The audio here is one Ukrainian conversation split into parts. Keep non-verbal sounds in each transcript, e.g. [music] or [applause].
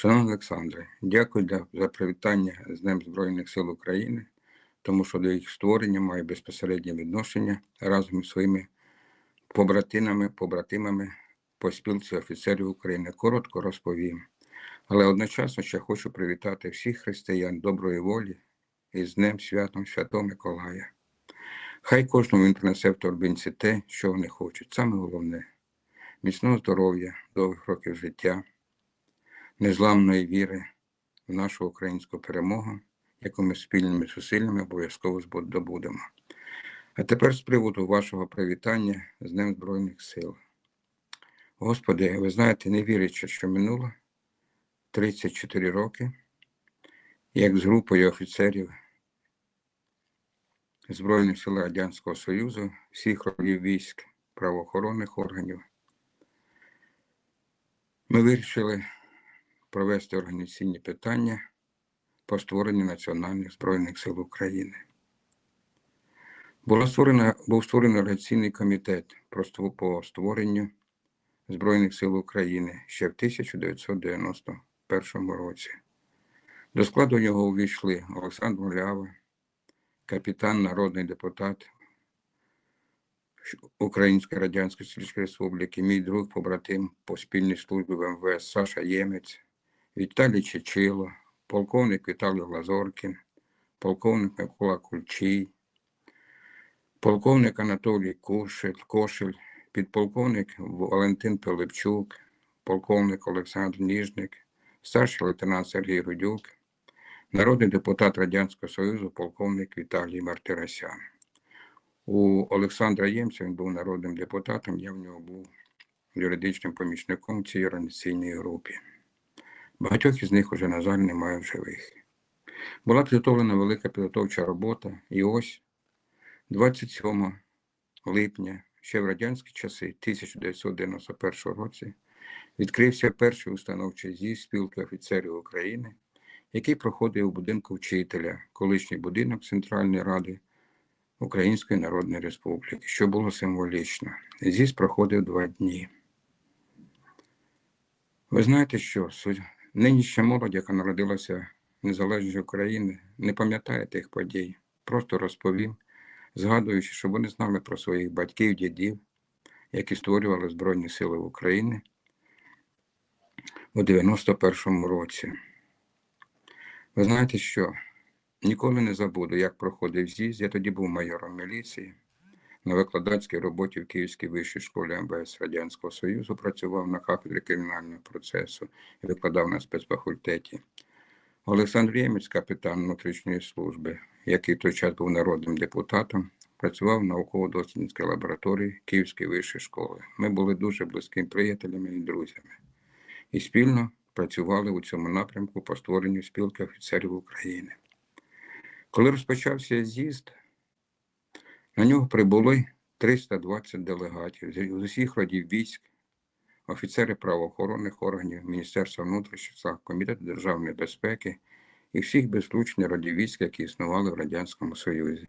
Шановний Олександре, дякую за привітання з Днем Збройних сил України, тому що до їх створення має безпосереднє відношення разом із своїми побратинами, побратимами по спілці офіцерів України. Коротко розповім. Але одночасно ще хочу привітати всіх християн доброї волі із Днем Святом Святого Миколая. Хай кожному він принесе в торбинці те, що вони хочуть. Саме головне міцного здоров'я, довгих років життя, незламної віри в нашу українську перемогу, яку ми спільними зусиллями обов'язково здобудемо. А тепер з приводу вашого привітання з Днем Збройних сил. Господи, ви знаєте, не вірячи, що минуло 34 роки, як з групою офіцерів Збройних сил Радянського Союзу, всіх родів військ, правоохоронних органів, ми вирішили провести організаційні питання по створенню Національних Збройних сил України. Була створена, був створений організаційний комітет по створенню Збройних сил України ще в 1991 році. До складу його увійшли Олександр Мулява, капітан, народний депутат Української Радянської Соціалістичної Республіки, мій друг, побратим по спільній службі в МВС Саша Ємець, Віталій Чечило, полковник Віталій Лазоркін, полковник Микола Кульчий, полковник Анатолій Кошель, Кошель, підполковник Валентин Пилипчук, полковник Олександр Ніжник, старший лейтенант Сергій Рудюк, народний депутат Радянського Союзу, полковник Віталій Мартиросян. У Олександра Ємця він був народним депутатом, я в нього був юридичним помічником в цій організаційній групі. Багатьох із них уже, на жаль, немає в живих. Була підготовлена велика підготовча робота, і ось 27 липня, ще в радянські часи, 1991 році, відкрився перший установчий з'їзд спілки офіцерів України, який проходив у будинку вчителя, колишній будинок Центральної Ради Української Народної Республіки, що було символічно. З'їзд проходив два дні. Ви знаєте що? Нинішня молодь, яка народилася в незалежній України, не пам'ятає тих подій. Просто розповім, згадуючи, щоб вони знали про своїх батьків, дідів, які створювали Збройні Сили України у 91-му році. Ви знаєте що? Ніколи не забуду, як проходив з'їзд. Я тоді був майором міліції. На викладацькій роботі в Київській вищій школі МВС Радянського Союзу працював на кафедрі кримінального процесу і викладав на спецфакультеті. Олександр Ємець, капітан внутрішньої служби, який в той час був народним депутатом, працював в науково-дослідницькій лабораторії Київської вищої школи. Ми були дуже близькими приятелями і друзями. І спільно працювали у цьому напрямку по створенню спілки офіцерів України. Коли розпочався з'їзд, на нього прибули 320 делегатів з усіх родів військ, офіцери правоохоронних органів, Міністерства внутрішніх справ, Комітету державної безпеки і всіх безлучних родів військ, які існували в Радянському Союзі.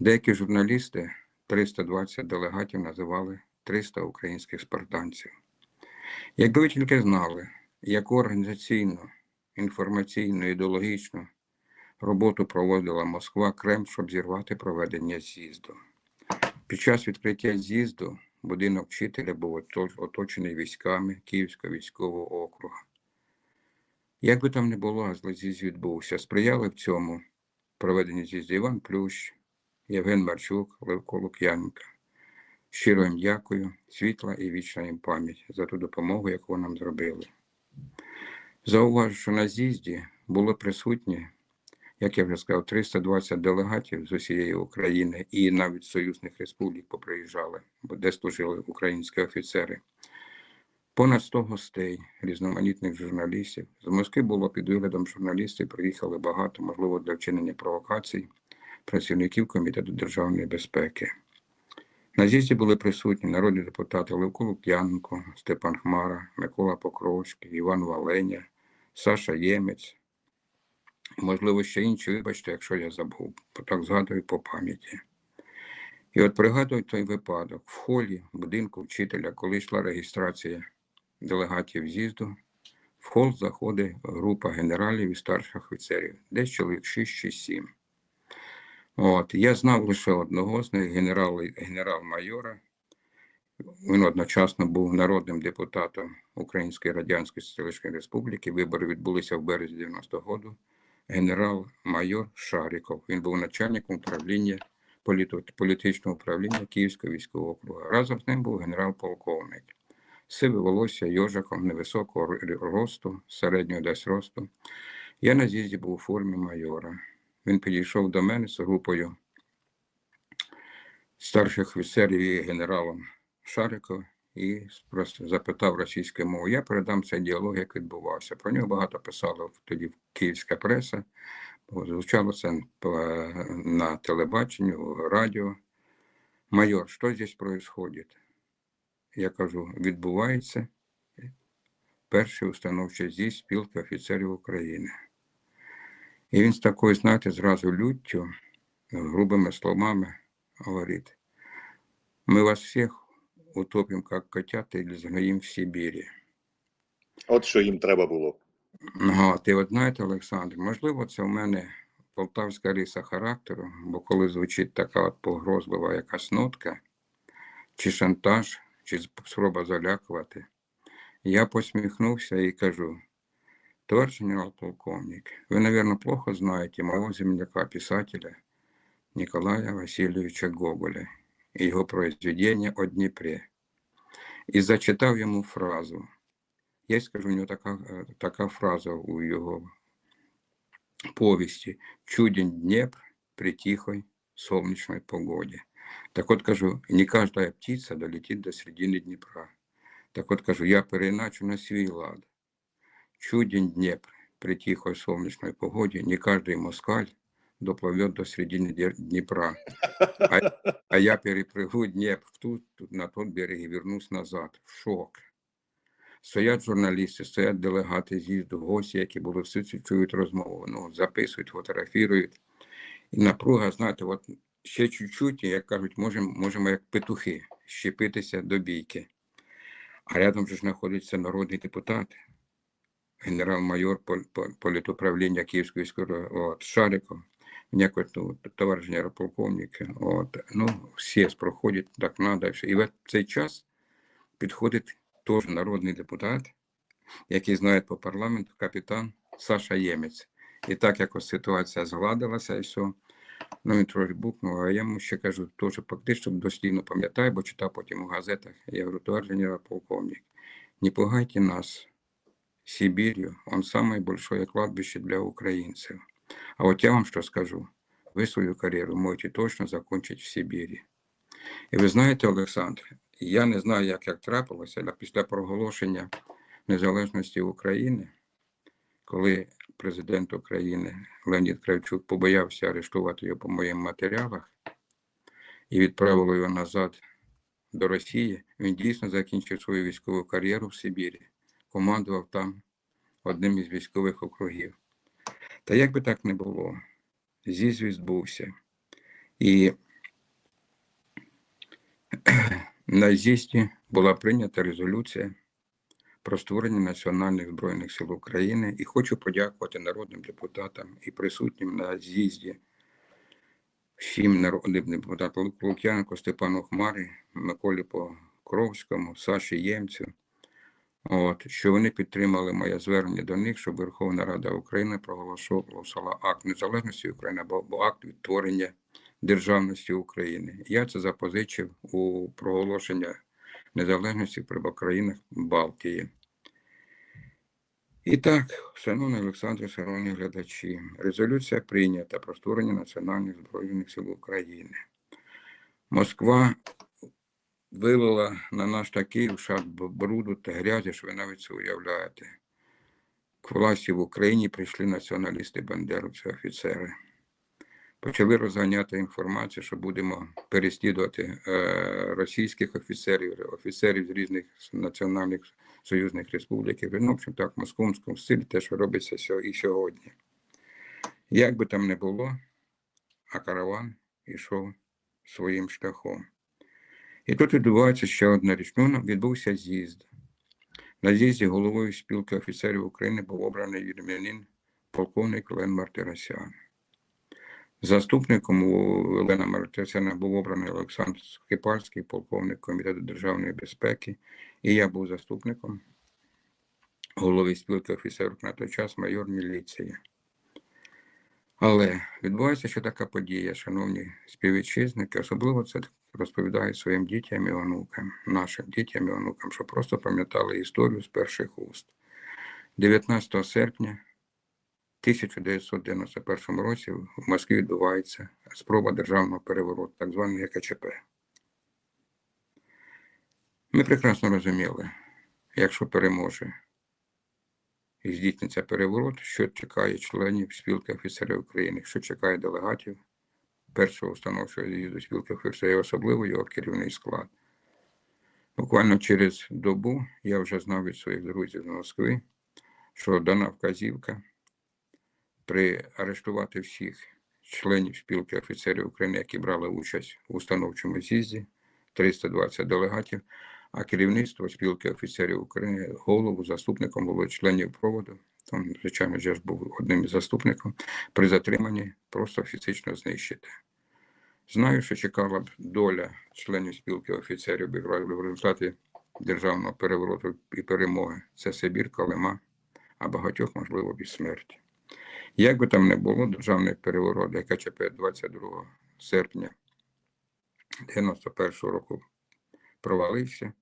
Деякі журналісти 320 делегатів називали 300 українських спартанців. Якби ви тільки знали, яку організаційну, інформаційну, ідеологічну роботу проводила Москва Кремль, щоб зірвати проведення з'їзду. Під час відкриття з'їзду будинок вчителя був оточений військами Київського військового округу. Як би там не було, а з'їзд відбувся, сприяли в цьому проведенню з'їзду Іван Плющ, Євген Марчук, Левко Лук'яненко. Щиро їм дякую, світла і вічна їм пам'ять за ту допомогу, яку нам зробили. Зауважу, що на з'їзді було присутні як я вже сказав, 320 делегатів з усієї України і навіть союзних республік поприїжджали, де служили українські офіцери. Понад 100 гостей, різноманітних журналістів. З Москви було під виглядом журналістів, приїхали багато, можливо, для вчинення провокацій, працівників Комітету державної безпеки. На з'їзді були присутні народні депутати Левко Лук'яненко, Степан Хмара, Микола Покровський, Іван Валеня, Саша Ємець, можливо, ще інші, вибачте, якщо я забув, так згадую по пам'яті. І от пригадую той випадок в холі будинку вчителя, коли йшла реєстрація делегатів з'їзду, В хол заходить група генералів і старших офіцерів, десь чоловік 6 чи 7. От, я знав лише одного з них, генерал, генерал-майора. Він одночасно був народним депутатом Української Радянської Соціалістичної Республіки. Вибори відбулися в березні 90-го року. Генерал-майор Шаріков. Він був начальником управління політичного управління Київського військового округу. Разом з ним був генерал-полковник. Сиве волосся йожиком невисокого росту, середнього десь росту. Я на з'їзді був у формі майора. Він підійшов до мене з групою старших офіцерів і генералом Шариков і запитав російською мовою. Я передам цей діалог, як відбувався. Про нього багато писала тоді київська преса. Звучало це на телебаченні, радіо. Майор, що здесь происходит? Я кажу, відбувається перший установчий з'їзд спілки офіцерів України. І він з такою, знаєте, зразу люттю, грубими словами говорить, ми вас всіх утопим, як котят, і згноїм в Сибірі. От що їм треба було. Ага, ти от знаєте, Олександр, можливо, це в мене полтавська риса характеру, бо коли звучить така от погрозлива якась нотка, чи шантаж, чи спроба залякувати, я посміхнувся і кажу, товарищ генерал-полковник, вы, наверное, плохо знаете моего земляка, писателя Николая Васильевича Гоголя и его произведение «О Днепре». І зачитав йому фразу. Я скажу, у нього така, е, така фраза у його повісті «Чуден Днепр при тихой солнечной погоде». Так от кажу, не каждая птица долетит до середини Дніпра. Так от кажу, я переначу на свій лад. Чуден Днепр при тихой солнечной погоде, не каждый москаль доплывет до середины Дер- Днепра. А, [laughs] а я перепрыгну Днепр в тут, тут, на тот берег и вернусь назад. Шок. Стоять журналісти, стоять делегати з'їзду, гості, які були всі цю чують розмову, ну, записують, фотографірують. І напруга, знаєте, от ще чуть-чуть, і, як кажуть, можемо, можемо як петухи щепитися до бійки. А рядом же ж знаходиться народний депутат, генерал-майор пол- пол- політуправління Київської військової от, Шариков, некий ну, товариш генерал-полковник. От, ну, всі проходять, так надо. все. І в цей час підходить теж народний депутат, який знає по парламенту, капітан Саша Ємець. І так якось ситуація згладилася і все. Ну, він трохи букнув, а я йому ще кажу, теж фактично дослівно пам'ятаю, бо читав потім у газетах. Я говорю, товариш генерал-полковник, не пугайте нас Сибирью, он самое большое кладбище для украинцев. А вот я вам что скажу, вы свою карьеру можете точно закончить в Сибірі. І ви знаєте, Олександр, я не знаю, як, як трапилося, але після проголошення незалежності України, коли президент України Леонід Кравчук побоявся арештувати його по моїм матеріалах і відправили його назад до Росії, він дійсно закінчив свою військову кар'єру в Сибірі, командував там одним із військових округів. Та як би так не було, з'їзд відбувся. І [clears throat] на з'їзді була прийнята резолюція про створення Національних Збройних сил України. І хочу подякувати народним депутатам і присутнім на з'їзді всім народним депутатам Лук'янко, Степану Хмарі, Миколі Покровському, Саші Ємцю. От, що вони підтримали моє звернення до них, щоб Верховна Рада України проголосувала акт незалежності України або, акт відтворення державності України. Я це запозичив у проголошення незалежності при країнах Балтії. І так, шановний Олександр, шановні глядачі, резолюція прийнята про створення Національних Збройних сил України. Москва вилила на наш такий шар бруду та грязі, що ви навіть це уявляєте. К власті в Україні прийшли націоналісти бандеровці, офіцери. Почали розганяти інформацію, що будемо переслідувати е, російських офіцерів, офіцерів з різних національних союзних республік. Ну, в общем, так, в московському стилі те, що робиться і сьогодні. Як би там не було, а караван йшов своїм шляхом. І тут відбувається ще одна річ. Ну, відбувся з'їзд. На з'їзді головою спілки офіцерів України був обраний вірмянин полковник Лен Мартиросян. Заступником у Лена Мартиросяна був обраний Олександр Скипальський, полковник Комітету державної безпеки, і я був заступником голови спілки офіцерів на той час майор міліції. Але відбувається ще така подія, шановні співвітчизники, особливо це розповідаю своїм дітям і онукам, нашим дітям і онукам, щоб просто пам'ятали історію з перших уст. 19 серпня 1991 році в Москві відбувається спроба державного перевороту, так званий ГКЧП. Ми прекрасно розуміли, якщо переможе і здійсниться переворот, що чекає членів спілки офіцерів України, що чекає делегатів першого установчого з'їзду спілки офіцерів, особливо його керівний склад. Буквально через добу я вже знав від своїх друзів з Москви, що дана вказівка при арештувати всіх членів спілки офіцерів України, які брали участь у установчому з'їзді, 320 делегатів, а керівництво спілки офіцерів України, голову, заступником було членів проводу, там, звичайно, я ж був одним із заступників, при затриманні просто фізично знищити. Знаю, що чекала б доля членів спілки офіцерів в результаті державного перевороту і перемоги. Це Сибір, Калима, а багатьох, можливо, і смерть. Як би там не було, державний переворот, ГКЧП 22 серпня 91 року провалився,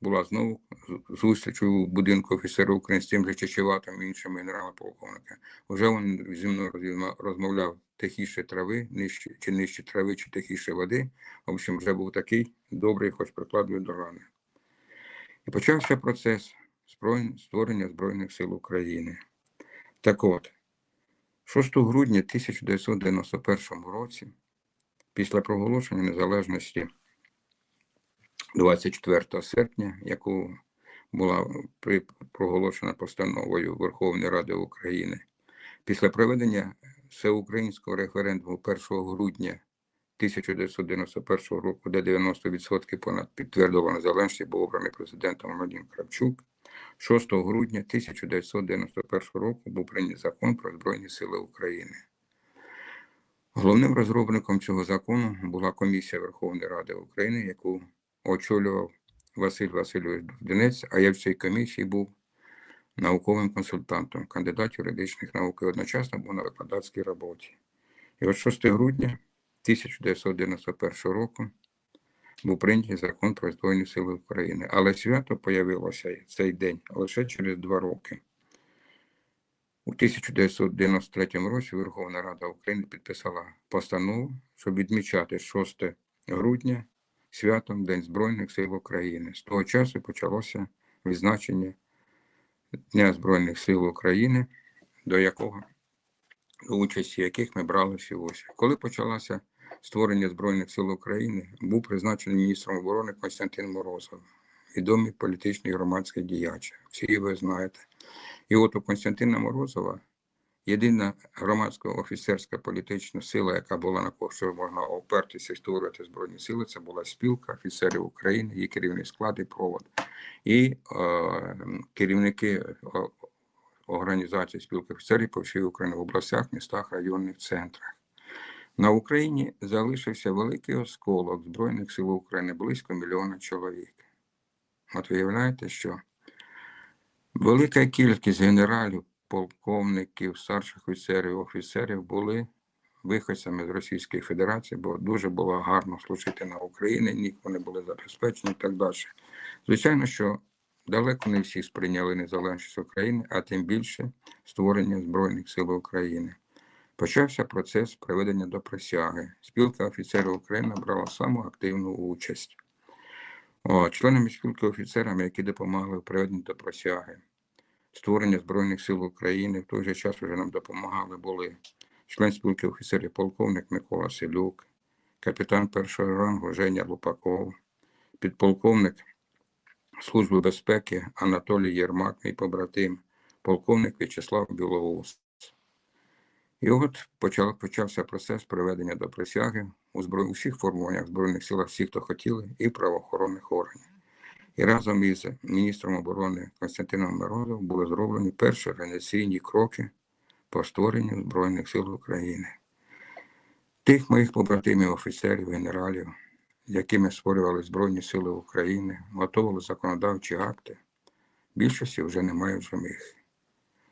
була знову зустріч у будинку офіцерів України з тим же Чечеватим і іншими генералами полковника. Уже він зі мною розмовляв- тихіше трави, нижче, чи нижче трави, чи тихіше води. В общем, вже був такий добрий, хоч прикладою до рани. І почався процес створення Збройних сил України. Так от, 6 грудня 1991 році, після проголошення незалежності 24 серпня, яку була проголошена постановою Верховної Ради України, після проведення всеукраїнського референдуму 1 грудня 1991 року, де 90% понад підтвердило незалежність, був обраний президентом Владимир Кравчук. 6 грудня 1991 року був прийнятий закон про Збройні Сили України. Головним розробником цього закону була комісія Верховної Ради України, яку очолював Василь Васильович Богданець, а я в цій комісії був науковим консультантом, кандидат юридичних наук і одночасно був на викладацькій роботі. І от 6 грудня 1991 року був прийнятий закон про Збройні Сили України. Але свято появилося цей день лише через два роки. У 1993 році Верховна Рада України підписала постанову, щоб відмічати 6 грудня святом День Збройних сил України. З того часу почалося відзначення Дня Збройних сил України, до якого до участі яких ми брали ось. Коли почалося створення Збройних сил України, був призначений міністром оборони Константин Морозов, відомий політичний громадський діяч. Всі ви знаєте. І от у Константина Морозова єдина громадська офіцерська політична сила, яка була на кого можна опертися і створювати збройні сили, це була спілка офіцерів України, її керівний склад і провод. І е, керівники організації спілки офіцерів по всій Україні в областях, містах, районних центрах. На Україні залишився великий осколок Збройних сил України, близько мільйона чоловік. От виявляєте, що велика кількість генералів, полковників, старших офіцерів, офіцерів були виходцями з Російської Федерації, бо дуже було гарно служити на Україні, ні вони були забезпечені і так далі. Звичайно, що далеко не всі сприйняли незалежність України, а тим більше створення Збройних сил України. Почався процес приведення до присяги. Спілка офіцерів України брала саму активну участь. Членами спілки офіцерами, які допомагали в приведенні до присяги, створення Збройних сил України в той же час вже нам допомагали були член спілки офіцерів полковник Микола Селюк, капітан першого рангу Женя Лупаков, підполковник Служби безпеки Анатолій Єрмак, мій побратим, полковник В'ячеслав Білоус. І от почав, почався процес приведення до присяги у зброй, усіх формуваннях Збройних сил, всі, хто хотіли, і правоохоронних органів. І разом із міністром оборони Константином Морозовим були зроблені перші організаційні кроки по створенню Збройних сил України. Тих моїх побратимів, офіцерів, генералів, якими створювали Збройні Сили України, готували законодавчі акти, більшості вже немає в живих.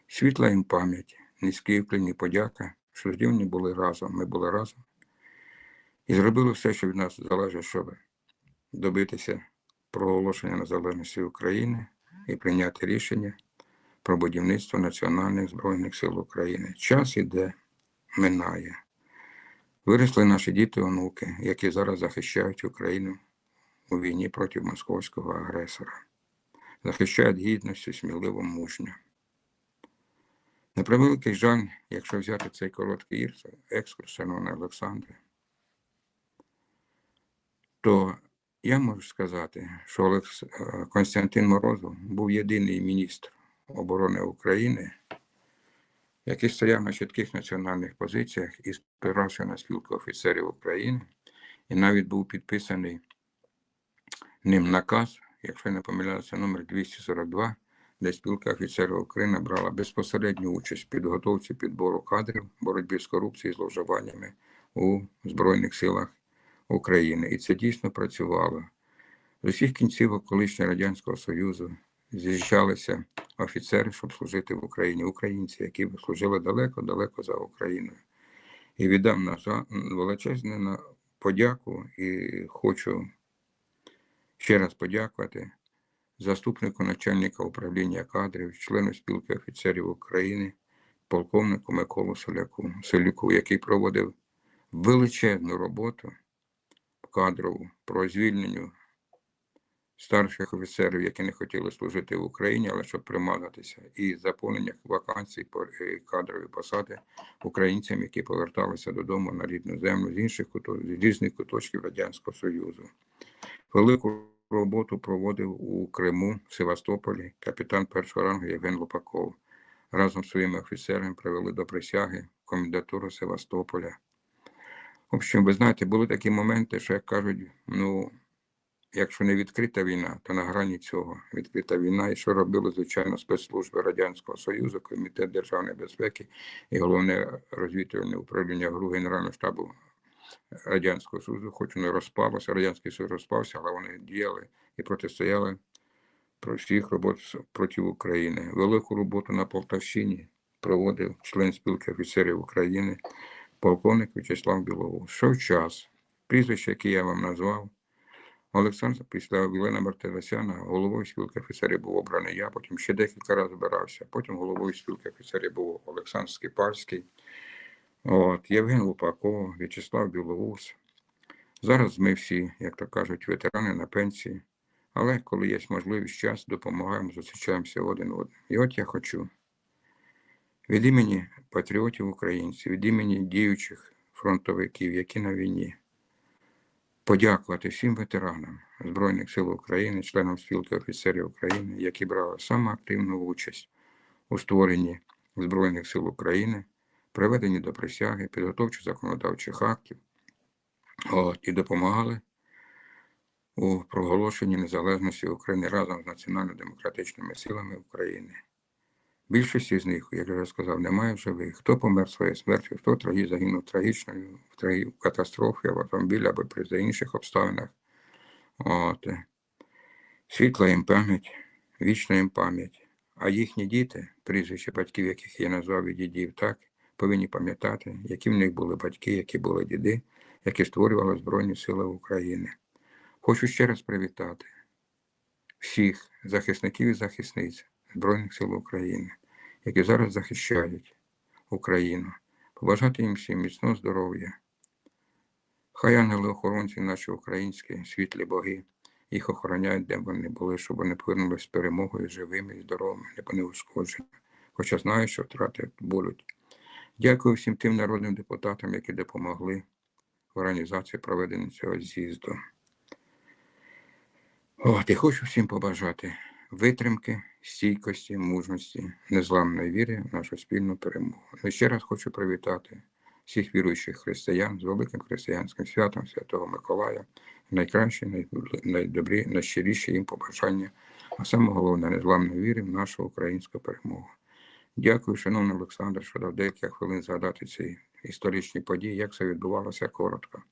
Світла їм пам'ять, низький вклін і подяка, що здівні були разом, ми були разом. І зробили все, що від нас залежить, щоб добитися проголошення незалежності України і прийняти рішення про будівництво Національних Збройних сил України. Час іде, минає. Виросли наші діти, онуки, які зараз захищають Україну у війні проти московського агресора, захищають гідністю, сміливо, мужньо. На превеликий жаль, якщо взяти цей короткий екскурс, шановний Олександре, то я можу сказати, що е, Константин Морозов був єдиний міністр оборони України, який стояв на чітких національних позиціях і спирався на спілку офіцерів України, і навіть був підписаний ним наказ, якщо не помиляюся, номер 242, де спілка офіцерів України брала безпосередню участь в підготовці підбору кадрів, боротьбі з корупцією і зловживаннями у Збройних силах України. І це дійсно працювало. З усіх кінців колишнього Радянського Союзу з'їжджалися офіцери, щоб служити в Україні, українці, які служили далеко-далеко за Україною. І віддам на величезну подяку і хочу ще раз подякувати заступнику начальника управління кадрів, члену спілки офіцерів України, полковнику Миколу Соляку, Солюку, який проводив величезну роботу кадрову про звільнення старших офіцерів, які не хотіли служити в Україні, але щоб примазатися, і заповнення вакансій е, кадрові посади українцям, які поверталися додому на рідну землю з інших з різних куточків Радянського Союзу. Велику роботу проводив у Криму, в Севастополі, капітан першого рангу Євген Лопаков. Разом з своїми офіцерами привели до присяги комендатуру Севастополя. В общем, ви знаєте, були такі моменти, що як кажуть, ну, якщо не відкрита війна, то на грані цього відкрита війна. І що робили, звичайно, спецслужби Радянського Союзу, Комітет державної безпеки і головне розвідувальне управління ГРУ Генерального штабу Радянського Союзу, хоч воно розпалося, Радянський Союз розпався, але вони діяли і протистояли про всіх робот проти України. Велику роботу на Полтавщині проводив член спілки офіцерів України, полковник В'ячеслав Білоус. Що час, прізвище, яке я вам назвав, Олександр після Єлена Мартиросяна головою спілки офіцерів був обраний я, потім ще декілька разів збирався. Потім головою спілки офіцерів був Олександр Скипарський, от, Євген Лупаков, В'ячеслав Білоус. Зараз ми всі, як то кажуть, ветерани на пенсії. Але коли є можливість час, допомагаємо, зустрічаємося один одним. І от я хочу від імені патріотів українців, від імені діючих фронтовиків, які на війні, подякувати всім ветеранам Збройних сил України, членам спілки офіцерів України, які брали саме активну участь у створенні Збройних сил України, приведенні до присяги, підготовчі законодавчих актів от, і допомагали у проголошенні незалежності України разом з національно-демократичними силами України. Більшості з них, як я вже сказав, немає живих. Хто помер своєю смертю, хто трагі загинув трагічною в катастрофі в автомобілі або при інших обставинах. От. Світла їм пам'ять, вічна їм пам'ять. А їхні діти, прізвища батьків, яких я назвав і дідів, так, повинні пам'ятати, які в них були батьки, які були діди, які створювали Збройні Сили України. Хочу ще раз привітати всіх захисників і захисниць Збройних сил України, які зараз захищають Україну, побажати їм всім міцного здоров'я. Хай ангели-охоронці наші українські, світлі боги, їх охороняють, де б вони були, щоб вони повернулися з перемогою живими і здоровими, не неушкоджені. Хоча знаю, що втрати будуть. Дякую всім тим народним депутатам, які допомогли в організації проведення цього з'їзду. От, і хочу всім побажати витримки, стійкості, мужності, незламної віри в нашу спільну перемогу. Ну, ще раз хочу привітати всіх віруючих християн з великим християнським святом Святого Миколая. Найкраще, най- найдобрі, найщиріші їм побажання, а саме головне незламної віри в нашу українську перемогу. Дякую, шановний Олександр, що дав декілька хвилин згадати ці історичні події, як це відбувалося коротко.